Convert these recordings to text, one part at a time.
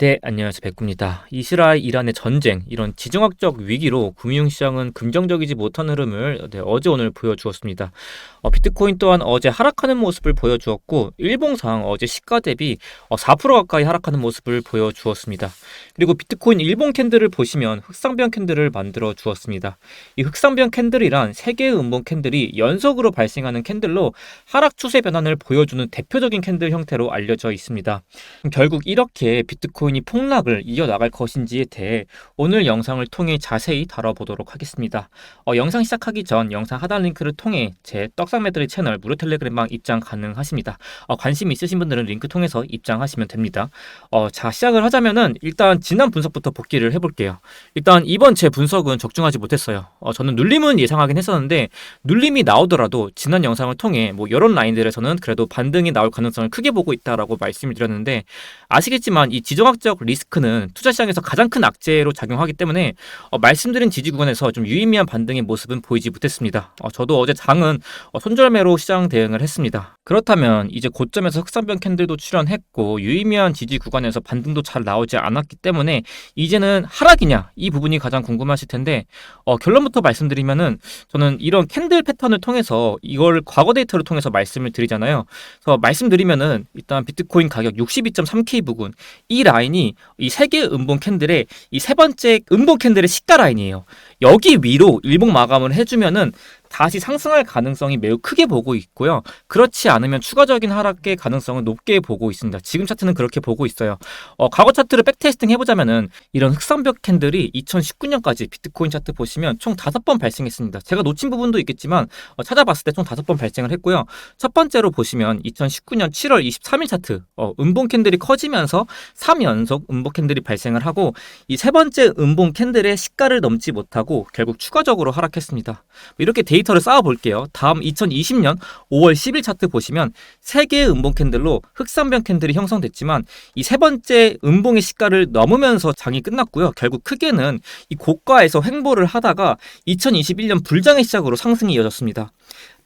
네, 안녕하세요. 백구입니다. 이스라엘, 이란의 전쟁, 이런 지정학적 위기로 금융시장은 긍정적이지 못한 흐름을 네, 어제 오늘 보여주었습니다. 어, 비트코인 또한 어제 하락하는 모습을 보여주었고, 일봉상 어제 시가 대비 어, 4% 가까이 하락하는 모습을 보여주었습니다. 그리고 비트코인 일봉 캔들을 보시면 흑상변 캔들을 만들어 주었습니다. 이 흑상변 캔들이란 세 개의 음봉 캔들이 연속으로 발생하는 캔들로 하락 추세 변환을 보여주는 대표적인 캔들 형태로 알려져 있습니다. 결국 이렇게 비트코인 이 폭락을 이어나갈 것인지에 대해 오늘 영상을 통해 자세히 다뤄보도록 하겠습니다. 어, 영상 시작하기 전 영상 하단 링크를 통해 제 떡상매들의 채널 무료 텔레그램방 입장 가능하십니다. 어, 관심 있으신 분들은 링크 통해서 입장하시면 됩니다. 어, 자 시작을 하자면은 일단 지난 분석부터 복귀를 해볼게요. 일단 이번 제 분석은 적중하지 못했어요. 어, 저는 눌림은 예상하긴 했었는데 눌림이 나오더라도 지난 영상을 통해 뭐 이런 라인들에서는 그래도 반등이 나올 가능성을 크게 보고 있다라고 말씀을 드렸는데 아시겠지만 이 지정학 적 리스크는 투자 시장에서 가장 큰 악재로 작용하기 때문에 어, 말씀드린 지지 구간에서 좀 유의미한 반등의 모습은 보이지 못했습니다. 어, 저도 어제 장은 어, 손절매로 시장 대응을 했습니다. 그렇다면 이제 고점에서 흑산변 캔들도 출현했고 유의미한 지지 구간에서 반등도 잘 나오지 않았기 때문에 이제는 하락이냐 이 부분이 가장 궁금하실 텐데 어, 결론부터 말씀드리면은 저는 이런 캔들 패턴을 통해서 이걸 과거 데이터를 통해서 말씀을 드리잖아요. 그래서 말씀드리면은 일단 비트코인 가격 62.3K 부근 이 라인 이 이 세 개의 음봉 캔들의 이 세 번째 음봉 캔들의 시가 라인이에요. 여기 위로 일봉 마감을 해주면은 다시 상승할 가능성이 매우 크게 보고 있고요. 그렇지 않으면 추가적인 하락의 가능성을 높게 보고 있습니다. 지금 차트는 그렇게 보고 있어요. 어, 과거 차트를 백테스팅 해보자면은 이런 흑산벽 캔들이 2019년까지 비트코인 차트 보시면 총 다섯 번 발생했습니다. 제가 놓친 부분도 있겠지만 어, 찾아봤을 때총 다섯 번 발생을 했고요. 첫 번째로 보시면 2019년 7월 23일 차트 어, 음봉 캔들이 커지면서 3연속 음봉 캔들이 발생을 하고 이 세 번째 음봉 캔들의 시가를 넘지 못하고 결국 추가적으로 하락했습니다. 이렇게 데이 터를 쌓아 볼게요. 다음 2020년 5월 10일 차트 보시면 세 개의 음봉 캔들로 흑산변 캔들이 형성됐지만 이 세 번째 음봉의 시가를 넘으면서 장이 끝났고요. 결국 크게는 이 고가에서 횡보를 하다가 2021년 불장의 시작으로 상승이 이어졌습니다.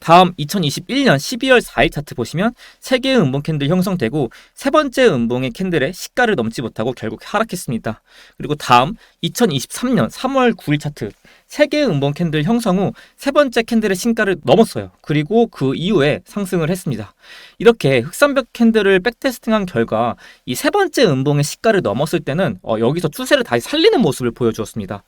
다음 2021년 12월 4일 차트 보시면 세 개의 음봉 캔들 형성되고 세 번째 음봉의 캔들의 시가를 넘지 못하고 결국 하락했습니다. 그리고 다음 2023년 3월 9일 차트 세 개의 음봉 캔들 형성 후 세 번째 캔들의 신가를 넘었어요. 그리고 그 이후에 상승을 했습니다. 이렇게 흑산벽 캔들을 백테스팅한 결과 이 세 번째 음봉의 시가를 넘었을 때는 어, 여기서 추세를 다시 살리는 모습을 보여주었습니다.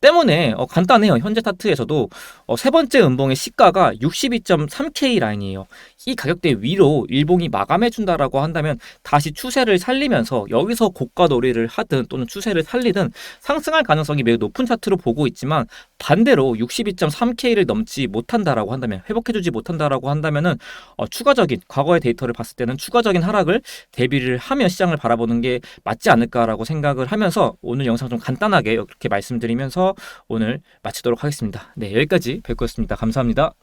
때문에 어, 간단해요. 현재 차트에서도 어, 세 번째 음봉의 시가가 62.3K 라인이에요. 이 가격대 위로 일봉이 마감해 준다라고 한다면 다시 추세를 살리면서 여기서 고가 놀이를 하든 또는 추세를 살리든 상승할 가능성이 매우 높은 차트로 보고 있지만 반대로 62.3K를 넘지 못한다라고 한다면 회복해주지 못한다라고 한다면은 어, 추가적인 과거의 데이터를 봤을 때는 추가적인 하락을 대비를 하며 시장을 바라보는 게 맞지 않을까라고 생각을 하면서 오늘 영상 좀 간단하게 이렇게 말씀드리면서 오늘 마치도록 하겠습니다. 네 여기까지 뵙겠습니다. 감사합니다.